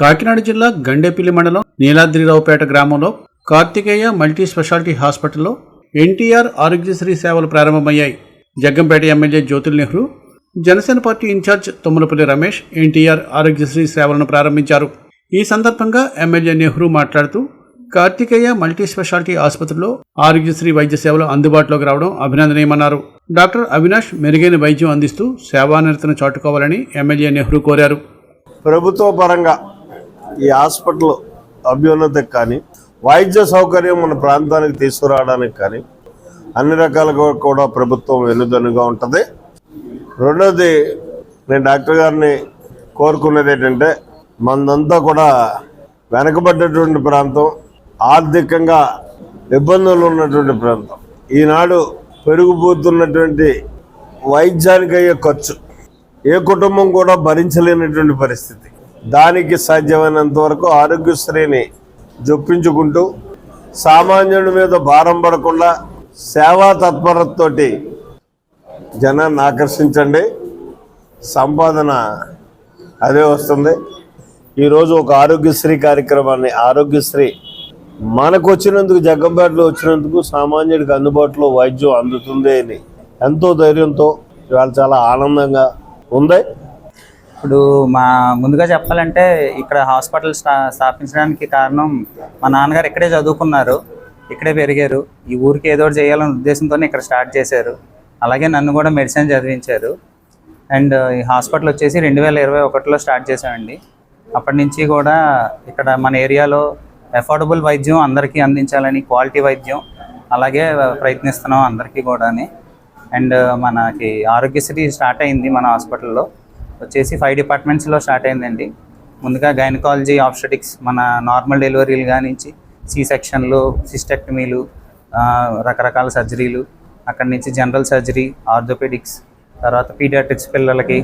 కాకినాడ జిల్లా గండేపల్లి మండలం నీలాద్రిరావుపేట గ్రామంలో కార్తికేయ మల్టీ స్పెషాలిటీ హాస్పిటల్లో ఎన్టీఆర్ ఆరోగ్యశ్రీ సేవలు ప్రారంభమయ్యాయి. Jaggampeta MLA Jyothula Nehru Janasena party incharge Tummalapalli Ramesh NTR Aarogyasri సేవలను ప్రారంభించారు. ఈ సందర్భంగా ఎమ్మెల్యే నెహ్రూ మాట్లాడుతూ కార్తికేయ మల్టీ స్పెషాలిటీ ఆసుపత్రిలో ఆరోగ్యశ్రీ వైద్య సేవలు అందుబాటులోకి రావడం అభినందనీయమన్నారు. డాక్టర్ అవినాష్ మెరుగైన వైద్యం అందిస్తూ సేవానిరతను చాటుకోవాలని ఎమ్మెల్యే నెహ్రూ కోరారు. ప్రభుత్వ పరంగా ఈ హాస్పిటల్ అభ్యున్నతికి కానీ వైద్య సౌకర్యం మన ప్రాంతానికి తీసుకురావడానికి కానీ అన్ని రకాలుగా కూడా ప్రభుత్వం వెన్నుదన్నుగా ఉంటుంది. రెండోది నేను డాక్టర్ గారిని కోరుకునేది ఏంటంటే మనదంతా కూడా వెనకబడ్డటువంటి ప్రాంతం ఆర్థికంగా ఇబ్బందులు ఉన్నటువంటి ప్రాంతం. ఈనాడు పెరిగిపోతున్నటువంటి వైద్యానికి అయ్యే ఖర్చు ఏ కుటుంబం కూడా భరించలేనటువంటి పరిస్థితి. దానికి సాధ్యమైనంత వరకు ఆరోగ్యశ్రీని జొప్పించుకుంటూ సామాన్యుడి మీద భారం పడకుండా సేవా తత్పరతతోటి జనాన్ని ఆకర్షించండి. సంపాదన అదే వస్తుంది. ఈరోజు ఒక ఆరోగ్యశ్రీ కార్యక్రమాన్ని ఆరోగ్యశ్రీ మనకు వచ్చినందుకు జగ్గంపేటలో వచ్చినందుకు సామాన్యుడికి అందుబాటులో వైద్యం అందుతుంది అని ఎంతో ధైర్యంతో ఇవాళ చాలా ఆనందంగా ఉంది. ఇప్పుడు మా ముందుగా చెప్పాలంటే ఇక్కడ హాస్పిటల్ స్థా స్థాపించడానికి కారణం మా నాన్నగారు ఇక్కడే చదువుకున్నారు ఇక్కడే పెరిగారు. ఈ ఊరికి ఏదో ఒకటి చేయాలనే ఉద్దేశంతో ఇక్కడ స్టార్ట్ చేశారు. అలాగే నన్ను కూడా మెడిసిన్ చదివించారు. అండ్ ఈ హాస్పిటల్ వచ్చేసి రెండు వేల ఇరవై ఒకటిలో స్టార్ట్ చేశామండి. అప్పటి నుంచి కూడా ఇక్కడ మన ఏరియాలో అఫోర్డబుల్ వైద్యం అందరికీ అందించాలని క్వాలిటీ వైద్యం అలాగే ప్రయత్నిస్తున్నాం అందరికీ కూడాని. అండ్ మనకి ఆరోగ్యశ్రీ స్టార్ట్ అయింది మన హాస్పిటల్లో. వచ్చేసి ఫైవ్ డిపార్ట్మెంట్స్లో స్టార్ట్ అయిందండి. ముందుగా గైనకాలజీ ఆప్స్టెటిక్స్ మన నార్మల్ డెలివరీలు కానించి సి సెక్షన్లు సిస్టెక్టమీలు రకరకాల సర్జరీలు అక్కడి నుంచి జనరల్ సర్జరీ ఆర్థోపెడిక్స్ తర్వాత పీడియాట్రిక్స్ పిల్లలకి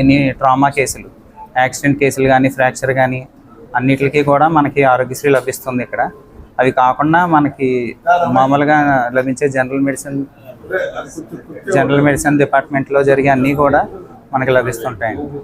ఎన్ని ట్రామా కేసులు యాక్సిడెంట్ కేసులు కానీ ఫ్రాక్చర్ కానీ అన్నిటికీ కూడా మనకి ఆరోగ్యశ్రీ లభిస్తుంది ఇక్కడ. అవి కాకుండా మనకి మామూలుగా లభించే జనరల్ మెడిసిన్ జనరల్ మెడిసిన్ డిపార్ట్మెంట్లో జరిగే అన్నీ కూడా మనకి లభిస్తుంటాయండి.